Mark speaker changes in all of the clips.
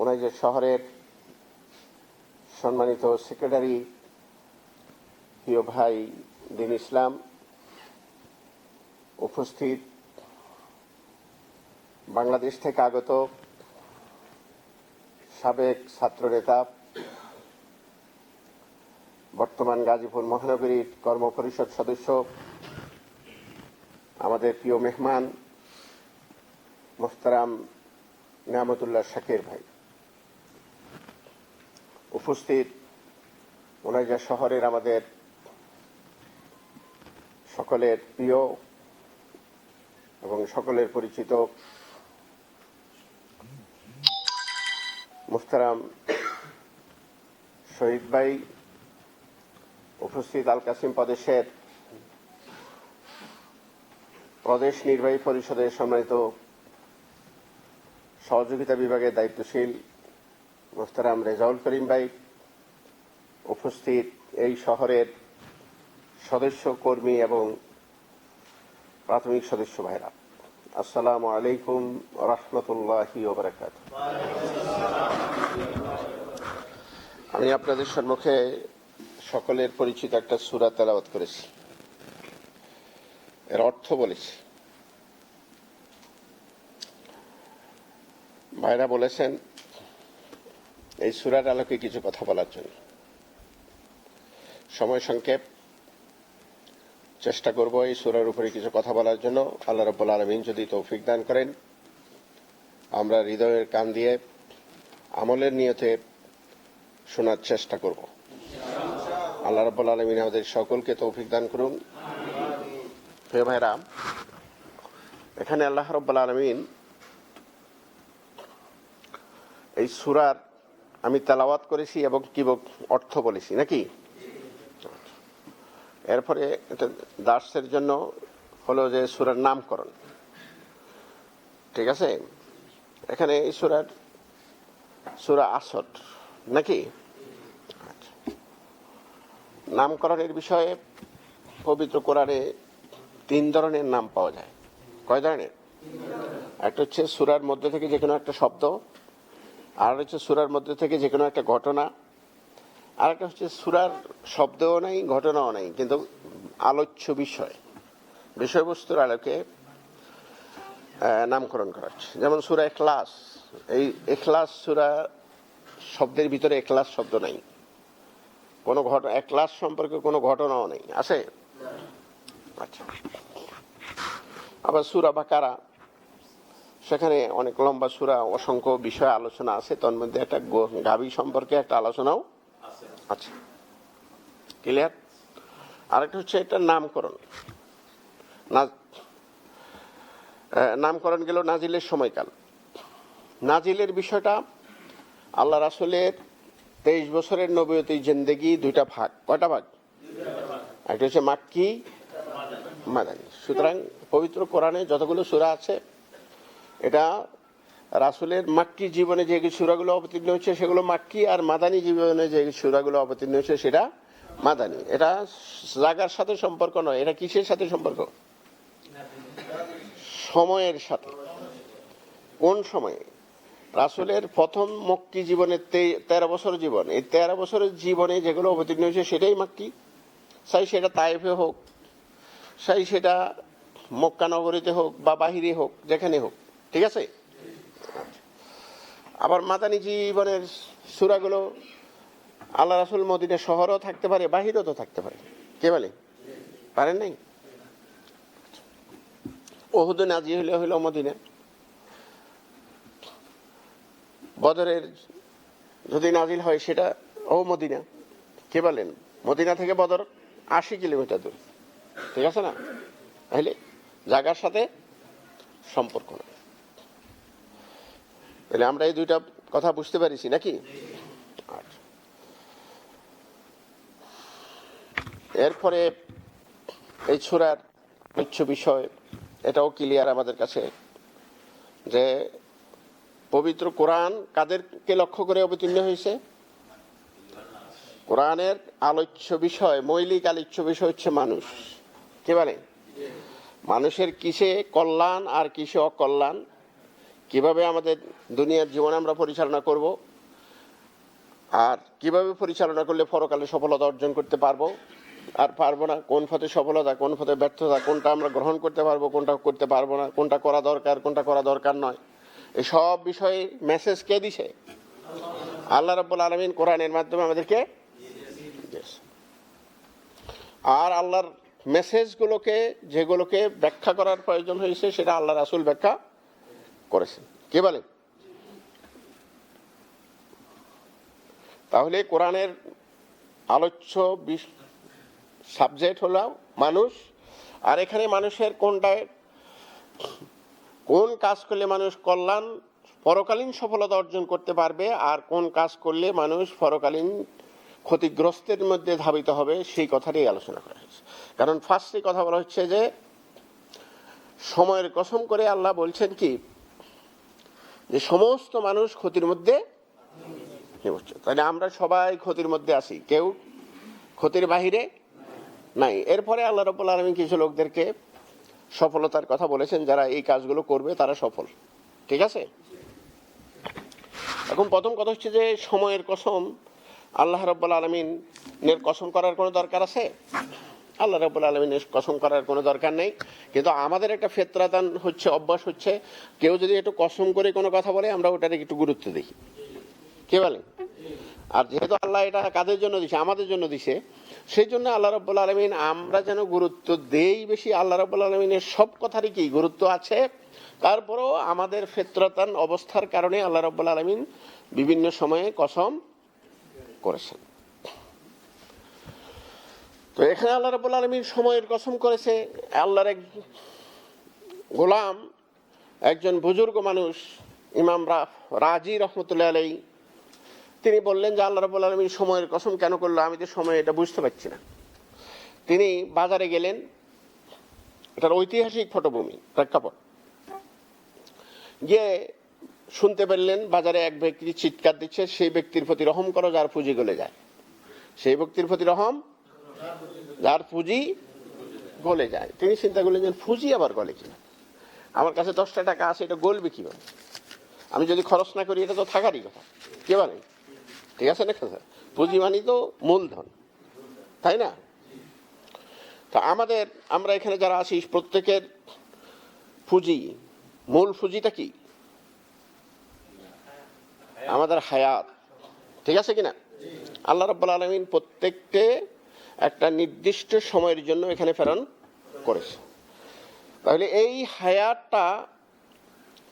Speaker 1: ওনাইজের শহরের সম্মানিত সেক্রেটারি প্রিয় ভাই দিন ইসলাম উপস্থিত, বাংলাদেশ থেকে আগত সাবেক ছাত্রনেতা, বর্তমান গাজীপুর মহানগরীর কর্মপরিষদ সদস্য, আমাদের প্রিয় মেহমান মোস্তারাম নিয়ামতুল্লাহ শাকির ভাই। উপস্থিত ওনাইজা শহরের আমাদের সকলের প্রিয় এবং সকলের পরিচিত মুস্তারাম শহীদ ভাই উপস্থিত আল কাসিম প্রদেশের প্রদেশ নির্বাহী পরিষদের সম্মানিত সহযোগিতা বিভাগের দায়িত্বশীল মোস্তারাম রেজাউল করিম ভাই উপস্থিত এই শহরের সদস্য, কর্মী এবং প্রাথমিক সদস্য ভাইরা। আসসালামু আলাইকুম রহমতুল্লাহি ওবরাকাত আমি আপনাদের সম্মুখে সকলের পরিচিত একটা সুরা তেলাওয়াত করেছি। এর অর্থ বলেছি। ভাইরা বলেছেন এই সুরার আলোকে কিছু কথা বলার জন্য। সময় সংক্ষেপ। চেষ্টা করব এই সুরার উপরে কিছু কথা বলার জন্য। আল্লাহ রব্বুল আলমিন যদি তৌফিক দান করেন, আমরা হৃদয়ের কান দিয়ে আমলের নিয়তে শোনার চেষ্টা করব। আল্লাহ রব্বুল আলমিন আমাদের সকলকে তৌফিক দান করুন। প্রিয় ভাইরা এখানে আল্লাহ রব্বুল আলমিন এই সুরার আমি তেলাওয়াত করেছি এবং কি অর্থ বলেছি, নাকি? এরপরে দাসের জন্য হলো যে সুরার নামকরণ। ঠিক আছে? এখানে এই সুরার সুরা আসর, নাকি? আচ্ছা। নামকরণের বিষয়ে পবিত্র কোরআনে তিন ধরনের নাম পাওয়া যায়। কয় ধরনের? একটা হচ্ছে সুরার মধ্যে থেকে যে কোনো একটা শব্দ আর হচ্ছে সুরার মধ্যে থেকে যে কোনো একটা ঘটনা, আর একটা হচ্ছে সুরার শব্দও নাই, ঘটনাও নাই, কিন্তু আলোচ্য বিষয়, বিষয়বস্তুর আলোকে নামকরণ করা হচ্ছে। যেমন সুরা এখলাস এই এখলাস সুরা শব্দের ভিতরে এখলাস শব্দ নাই। কোনো ঘটনা এখলাস সম্পর্কে কোনো ঘটনাও নেই। আছে? আচ্ছা। আবার সুরা বাকারা সেখানে অনেক লম্বা সুরা, অসংখ্য বিষয় আলোচনা আছে তার মধ্যে একটা গাভী সম্পর্কে একটা আলোচনাও আছে। ক্লিয়ার আরেকটা হচ্ছে এটা নামকরণ। নামকরণ গেল নাজিলের সময়কাল। নাজিলের বিষয়টা আল্লাহ রাসুলের তেইশ বছরের নবীয়তী জিন্দেগি দুইটা ভাগ। কয়টা ভাগ? একটা হচ্ছে মাক্কি, মাদানি। সুতরাং পবিত্র কোরআনে যতগুলো সুরা আছে এটা রাসুলের মাক্কি জীবনে যে সুরাগুলো অবতীর্ণ হচ্ছে সেগুলো মাক্কি আর মাদানী জীবনে যে সুরাগুলো অবতীর্ণ হচ্ছে সেটা মাদানী। এটা জাগার সাথে সম্পর্ক নয়, এটা কিসের সাথে সম্পর্ক? সময়ের সাথে। কোন সময়ে? রাসুলের প্রথম মক্কি জীবনের তেরো বছর জীবন। এই তেরো বছরের জীবনে যেগুলো অবতীর্ণ হয়েছে, সেটাই মাক্কি। চাই সেটা তাইফে হোক, চাই সেটা মক্কা নগরীতে হোক বা বাহিরে হোক, যেখানে হোক। ঠিক আছে? আবার মাদানী জীবনের সুরাগুলো আল্লাহ রাসুল মদিনা শহরও থাকতে পারে, বাহিরেও তো থাকতে পারে। কে বলে? পারেন নাই? ওহুদ নাজি হইলে, হইল মদিনা। বদরের যদি নাজিল হয় সেটা, ও মদিনা। কে বলেন? মদিনা থেকে বদর আশি কিলোমিটার দূর। ঠিক আছে না? তাহলে জায়গার সাথে সম্পর্ক না তাহলে আমরা এই দুইটা কথা বুঝতে পারিছি, নাকি। এরপরে এই ছোড়ার উচ্চ বিষয়, এটাও ক্লিয়ার আমাদের কাছে, যে পবিত্র কোরআন কাদেরকে লক্ষ্য করে অবতীর্ণ হয়েছে? কোরআনের আলোচ্য বিষয়, মৌলিক আলোচ্য বিষয় হচ্ছে মানুষ। কে বলে? মানুষের কিসে কল্যাণ আর কিসে অকল্যাণ? কীভাবে আমাদের দুনিয়ার জীবন আমরা পরিচালনা করব আর কীভাবে পরিচালনা করলে পরকালে সফলতা অর্জন করতে পারব আর পারব না, কোন পথে সফলতা, কোন পথে ব্যর্থতা, কোনটা আমরা গ্রহণ করতে পারব, কোনটা করতে পারব না, কোনটা করা দরকার, কোনটা করা দরকার নয়। এই সব বিষয়ে মেসেজ কে দিছে? আল্লাহ রাব্বুল আলমিন কোরআনের মাধ্যমে আমাদেরকে আর আল্লাহর মেসেজগুলোকে যেগুলোকে ব্যাখ্যা করার প্রয়োজন হয়েছে, সেটা আল্লাহ রাসুল ব্যাখ্যা করেছেন। কে বলে? তাহলে কোরআনের আলোচ্য সাবজেক্ট হলো মানুষ, আর এখানে মানুষের কোনটায়, কোন কাজ করলে মানুষ কল্যাণ, পরকালীন সফলতা অর্জন করতে পারবে, আর কোন কাজ করলে মানুষ পরকালীন ক্ষতিগ্রস্তের মধ্যে ধাবিত হবে, সেই কথাটাই আলোচনা করা হয়েছে। কারণ ফার্স্টে কথা বলা হচ্ছে যে, সময়ের কসম করে আল্লাহ বলছেন কি যে সমস্ত মানুষ ক্ষতির মধ্যে তাহলে আমরা সবাই ক্ষতির মধ্যে আছি। কেউ ক্ষতির বাহিরে নাই। এরপরে আল্লাহ রব্বুল আলমী কিছু লোকদেরকে সফলতার কথা বলেছেন, যারা এই কাজগুলো করবে, তারা সফল। ঠিক আছে? এখন প্রথম কথা হচ্ছে যে, সময়ের কসম, আল্লাহ রব্বুল আলমিনের কসম করার কোনো দরকার আছে? আল্লাহ রব্বুল আলমিনের কসম করার কোনো দরকার নেই। কিন্তু আমাদের একটা ফেতরাতান হচ্ছে, অভ্যাস হচ্ছে, কেউ যদি একটু কসম করে কোনো কথা বলে, আমরা ওটার একটু গুরুত্ব দিই। কে বলেন আর যেহেতু আল্লাহ এটা কাদের জন্য দিছে? আমাদের জন্য দিছে। সেই জন্য আল্লাহ রব্বুল আলমিন আমরা যেন গুরুত্ব দেই বেশি, আল্লাহ রব্বুল আলমিনের সব কথারই কি গুরুত্ব আছে? তারপরেও আমাদের ফেত্রতান অবস্থার কারণে আল্লাহ রব্বুল আলমিন বিভিন্ন সময়ে কসম করেছেন। তো এখানে আল্লাহ রব্বুল আলমিন সময়ের কসম করেছে, আল্লাহর এক গোলাম, একজন বুজুর্গ মানুষ, ইমাম রাজি রহমতুল্লাহ আলাই তিনি বললেন যে আল্লাহ রবুল আলমী সময়ের কসম কেন করল? আমি তো সময় এটা বুঝতে পারছি না। তিনি বাজারে গেলেন, এটার ঐতিহাসিক পটভূমি, প্রেক্ষাপট। গিয়ে শুনতে পারলেন বাজারে এক ব্যক্তি চিৎকার দিচ্ছে, সেই ব্যক্তির প্রতি রহম করো, যার পুঁজি গলে যায়। সেই ব্যক্তির প্রতি রহম যার পুঁজি গলে যায়। তিনি চিন্তা করলেন যে পুঁজি আবার গলে কিনা। আমার কাছে দশটা টাকা আছে, এটা গলবে কীভাবে? আমি যদি খরচ না করি, এটা তো থাকারই কথা। কে বলে? ঠিক আছে না স্যার পুঁজি মানি তো মূলধন। তাই না? তা আমাদের, আমরা এখানে যারা আছি, প্রত্যেকের পুঁজি, মূল পুঁজিটা কি? আমাদের হায়াত। ঠিক আছে কিনা? আল্লাহ রাব্বুল আলমিন প্রত্যেককে একটা নির্দিষ্ট সময়ের জন্য এখানে প্রেরণ করেছে। তাহলে এই হায়াতটা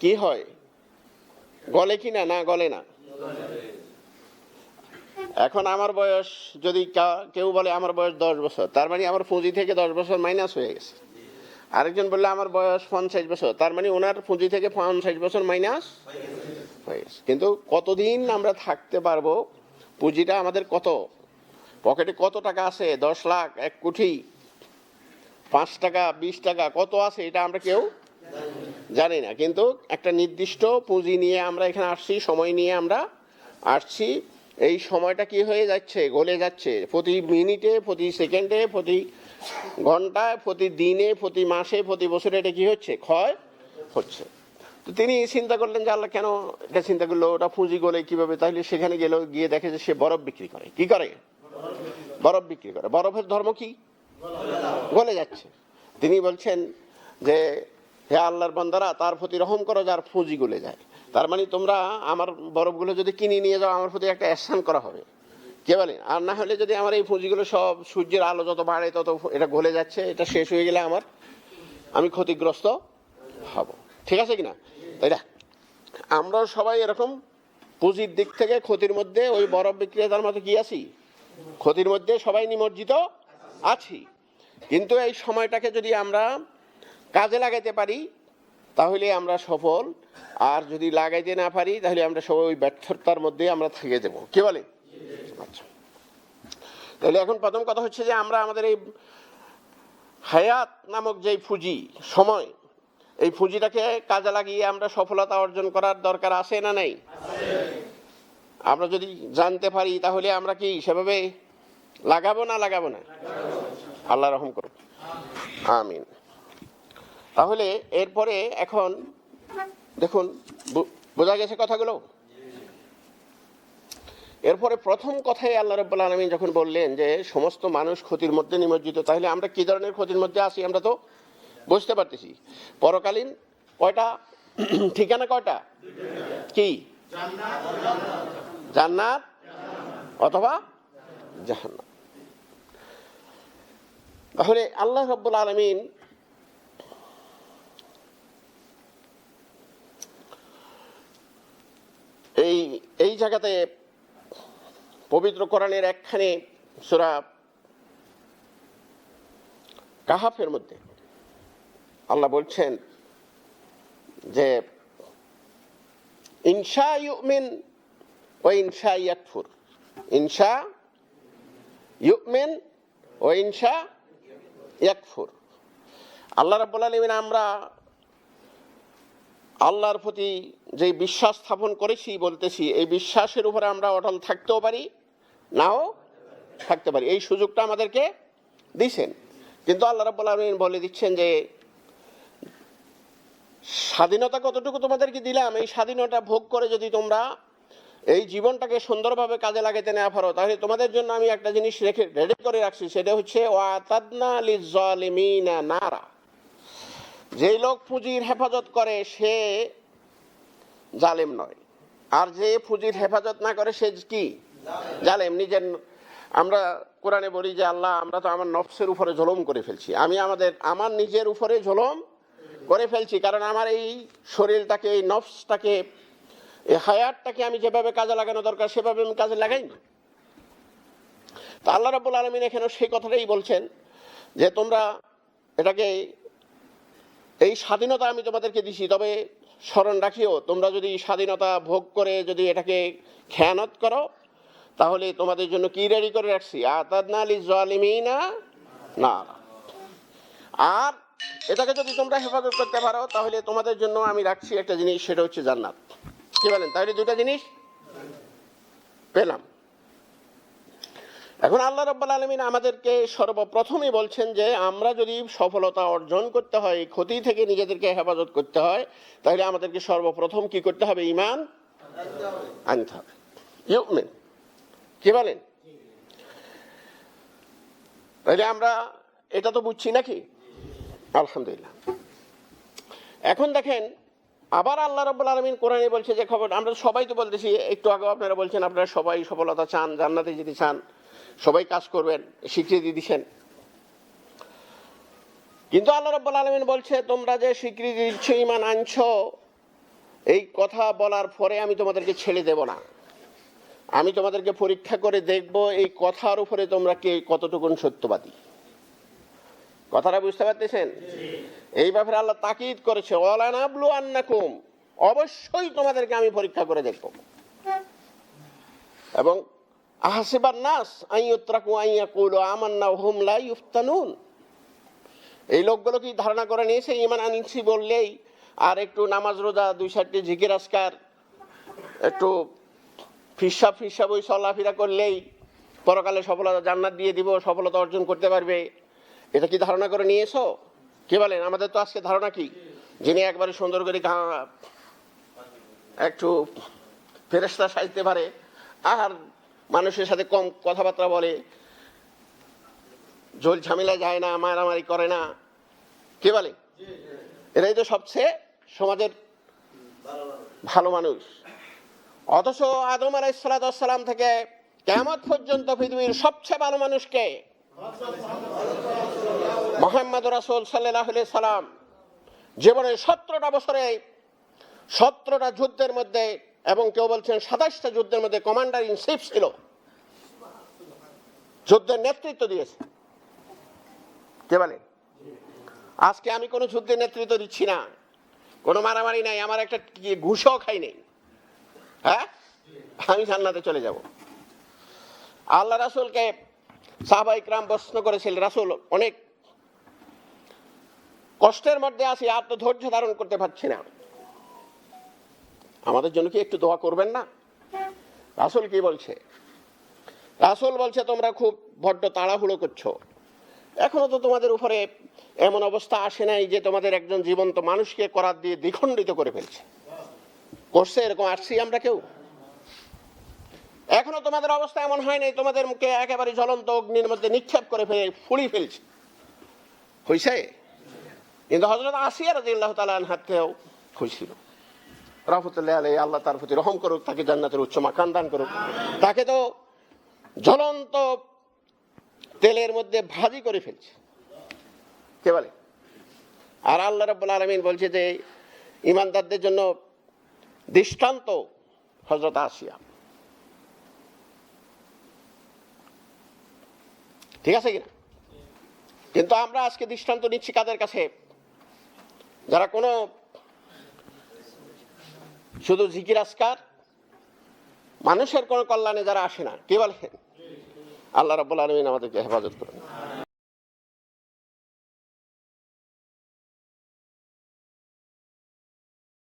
Speaker 1: কি হয়? গলে কি না? না গলে না। এখন আমার বয়স যদি কেউ বলে আমার বয়স দশ বছর, তার মানে আমার পুঁজি থেকে দশ বছর মাইনাস হয়ে গেছে। আরেকজন বললে আমার বয়স পঞ্চাশ বছর, তার মানে ওনার পুঁজি থেকে পঞ্চাশ বছর মাইনাস হয়ে গেছে। কিন্তু কতদিন আমরা থাকতে পারব? পুঁজিটা আমাদের কত? পকেটে কত টাকা আছে? দশ লাখ, এক কোটি পাঁচ টাকা, বিশ টাকা, কত আছে এটা আমরা কেউ জানি না। কিন্তু একটা নির্দিষ্ট পুঁজি নিয়ে আমরা এখানে আসছি, সময় নিয়ে আমরা আসছি। এই সময়টা কি হয়ে যাচ্ছে? গলে যাচ্ছে। প্রতি মিনিটে, প্রতি সেকেন্ডে, প্রতি ঘন্টায়, প্রতি দিনে, প্রতি মাসে, প্রতি বছরে এটা কি হচ্ছে? ক্ষয় হচ্ছে। তো তিনি চিন্তা করলেন যে, আল্লাহ কেন এটা চিন্তা করল? ওটা পুঁজি গলে কীভাবে? তাহলে সেখানে গেল, গিয়ে দেখে যে সে বরফ বিক্রি করে। কি করে? বরফ বিক্রি করে। বরফের ধর্ম কি? গলে যাচ্ছে। তিনি বলছেন যে, হে আল্লাহর বন্দারা, তার প্রতি রহম করো, যার পুঁজি গলে যায়। তার মানে তোমরা আমার বরফগুলো যদি কিনে নিয়ে যাও, আমার প্রতি একটা অ্যাসান করা হবে। কে বলে? আর না হলে যদি আমার এই পুঁজিগুলো সব সূর্যের আলো যত বাড়ে, তত এটা গলে যাচ্ছে, এটা শেষ হয়ে গেলে আমার, আমি ক্ষতিগ্রস্ত হব। ঠিক আছে কিনা? তাই না? আমরাও সবাই এরকম পুঁজির দিক থেকে ক্ষতির মধ্যে ওই বরফ বিক্রেতার মতো কি আছি? ক্ষতির মধ্যে সবাই নিমজ্জিত আছি। কিন্তু এই সময়টাকে যদি আমরা কাজে লাগাইতে পারি, তাহলে আমরা সফল। আর যদি লাগাইতে না পারি, তাহলে আমরা সবাই ওই ব্যর্থতার মধ্যে আমরা থেকে যাব। কি বলে? আচ্ছা। তাহলে এখন প্রথম কথা হচ্ছে যে আমরা আমাদের এই হায়াত নামক যে পুঁজি, সময়, এই পুঁজিটাকে কাজে লাগিয়ে আমরা সফলতা অর্জন করার দরকার আছে না নেই? আমরা যদি জানতে পারি, তাহলে আমরা কি সেভাবে লাগাবো না লাগাবো না? আল্লাহ রহম করুন আমিন। তাহলে এরপরে এখন দেখুন বোঝা গেছে কথাগুলো? এরপরে প্রথম কথাই আল্লাহ রব্বুল আলমী যখন বললেন যে, সমস্ত মানুষ ক্ষতির মধ্যে নিমজ্জিত তাহলে আমরা কি ধরনের ক্ষতির মধ্যে আছি আমরা তো বুঝতে পারতেছি। পরকালীন কয়টা? ঠিকানা কয়টা? কি? জান্নাত অথবা জাহান্নাম। তাহলে আল্লাহ রব্বুল আলমিন এই এই জায়গাতে পবিত্র কোরআনের একখানে সুরা কাহাফের মধ্যে আল্লাহ বলছেন যে, ইনশা ইউমিন ও ইনশা ইয়াকফুর ইনশা ইউমিন ও ইনশা ইয়াকফুর আল্লাহ রাব্বুল আলামিন আমরা আল্লাহর প্রতি যে বিশ্বাস স্থাপন করেছি, বলতেছি, এই বিশ্বাসের উপরে আমরা অটল থাকতেও পারি, নাও থাকতে পারি। এই সুযোগটা আমাদেরকে দিছেন। কিন্তু আল্লাহ রাব্বুল আলামিন বলে দিচ্ছেন যে, স্বাধীনতা কতটুকু তোমাদেরকে দিলাম, এই স্বাধীনতা ভোগ করে যদি তোমরা এই জীবনটাকে সুন্দরভাবে কাজে লাগাতে নেওয়া পারো তাহলে তোমাদের জন্য আমি একটা জিনিস রেখে রেডি করে রাখছি, সেটা হচ্ছে ওয়াতাদনা নারা। যেই লোক পুঁজির হেফাজত করে, সে জালেম নয়। আর যে পুঁজির হেফাজত না করে, সে কি? জালেম। নিজের, আমরা কোরআনে বলি যে, আল্লাহ, আমরা তো আমার নফসের উপরে জলম করে ফেলছি। আমি আমাদের, আমার নিজের উপরে জলম করে ফেলছি। কারণ আমার এই শরীরটাকে, এই নফসটাকে এই হায়াতটাকে আমি যেভাবে কাজে লাগানো দরকার, সেভাবে আমি কাজে লাগাইনি তা আল্লাহ রাবুল আলমিন এখানে সেই কথাটাই বলছেন যে, তোমরা এটাকে এই স্বাধীনতা আমি তোমাদেরকে দিছি, তবে স্মরণ রাখিও, তোমরা যদি স্বাধীনতা ভোগ করে যদি এটাকে খেয়ানত করো, তাহলে তোমাদের জন্য কি রেডি করে রাখছি? না আর এটাকে যদি তোমরা হেফাজত করতে পারো, তাহলে তোমাদের জন্য আমি রাখছি একটা জিনিস, সেটা হচ্ছে জান্নাত। কি বলেন? তাহলে দুটা জিনিস পেলাম। এখন আল্লাহ রব্বাল আলমিন আমাদেরকে সর্বপ্রথমই বলছেন যে, আমরা যদি সফলতা অর্জন করতে হয় ক্ষতি থেকে নিজেদেরকে হেফাজত করতে হয়, তাহলে আমাদেরকে সর্বপ্রথম কি করতে হবে? ইমান আনতে হবে। ইউমিন। কি বলেন? তাহলে আমরা এটা তো বুঝছি নাকি? আলহামদুলিল্লাহ। এখন দেখেন আবার আল্লাহ রব্বুল আলমিন কোরআনে বলছে যে খবর, আমরা সবাই তো বলতেছি, একটু আগে আপনারা বলছেন, আপনারা সবাই সফলতা চান, জান্নাতে যেতে চান, সবাই কাজ করবেন, স্বীকৃতি দিচ্ছেন। কিন্তু আল্লাহ রব্বুল আলমিন বলছে, তোমরা যে স্বীকৃতি দিচ্ছ ইমান আনছ, এই কথা বলার পরে আমি তোমাদেরকে ছেড়ে দেব না। আমি তোমাদেরকে পরীক্ষা করে দেখব, এই কথার উপরে তোমরা কে কতটুকুন সত্যবাদী। কথাটা বুঝতে পারতেছেন? এই ব্যাপারে আল্লাহ তাকিদ করেছে অলানাবলু আন্নাকুম, অবশ্যই তোমাদেরকে আমি পরীক্ষা করে দেখব। এবং আহাসিবার নাস আইয়ুত্রাকু আইয়া কৌল আমান্না হুম লা ইউফতানুন এই লোকগুলো কি ধারণা করে নিয়েছে? ইমান আনছি বললেই আর একটু নামাজ রোজা, দুই চারটি জিকির আসকার একটু ফিসা ফিসা বই চলাফেরা করলেই পরকালে সফলতা জান্নাত দিয়ে দিব, সফলতা অর্জন করতে পারবে। এটা কি ধারণা করে নিয়েছো কি বলেন? আমাদের তো আজকে ধারণা কি? যিনি একবারে সুন্দর করে একটু ফেরেস্তা সাজতে পারে, আর মানুষের সাথে কম কথাবার্তা বলে ঝোল ঝামেলা যায় না, মারামারি করে না। কে বলে? এটাই তো সবচেয়ে সমাজের ভালো মানুষ। অথচ আদম আলাইসালাম থেকে কেমত পর্যন্ত পৃথিবীর সবচেয়ে ভালো মানুষকে মোহাম্মদ রাসুল সাল্লাহ সাল্লাম জীবনের সতেরোটা বছরে, সতেরোটা যুদ্ধের মধ্যে এবং কেউ বলছেন সাতাশটা যুদ্ধের মধ্যে কমান্ডার ইন চিফ ছিল। যুদ্ধের নেতৃত্ব দিয়েছে। কে বলে? আজকে আমি কোনো যুদ্ধের নেতৃত্ব দিচ্ছি না। কোনো মারামারি নাই, আমার একটা ঘুষও খাই নেই। হ্যাঁ? আমি জান্নাতে চলে যাব। আল্লাহ রাসুলকে সাহবাই ক্রাম প্রশ্ন করেছিল রাসুল, অনেক কষ্টের মধ্যে আছি, আর তো ধৈর্য ধারণ করতে পারছি না। আমাদের জন্য কি একটু দোয়া করবেন না? রাসুল কি বলছে? রাসুল বলছে, তোমরা খুব বড্ড তাড়াহুড়ো করছ। এখনও তো তোমাদের উপরে এমন অবস্থা আসে নাই যে তোমাদের একজন জীবন্ত মানুষকে করার দিয়ে দ্বিখণ্ডিত করে ফেলছে। করছে এরকম আসছি আমরা কেউ? এখনও তোমাদের অবস্থা এমন হয় নাই তোমাদের মুখে একেবারে জ্বলন্ত অগ্নির মধ্যে নিক্ষেপ করে ফেলে ফুলি ফেলছে। হয়েছে কিন্তু হজরত আসিয়া রাজি আল্লাহ তালার হাতেও হয়েছিল রহমতুল্লাহ আলাই আল্লাহ তার প্রতি রহম করুক, তাকে জান্নাতের উচ্চ মাকান দান করুক। তাকে তো জ্বলন্ত তেলের মধ্যে ভাজি করে ফেলছে। কে বলে? আর আল্লাহ রব্বুল আলমিন বলছে যে ইমানদারদের জন্য দৃষ্টান্ত হজরত আসিয়া। ঠিক আছে কিনা? কিন্তু আমরা আজকে দৃষ্টান্ত নিচ্ছি কাদের কাছে? যারা কোনো শুধু জিকির আসকার মানুষের কোনো কল্যাণে যারা আসে না, কে বলেন? আল্লাহ রব্বুল আলমিন আমাদেরকে হেফাজত করুন।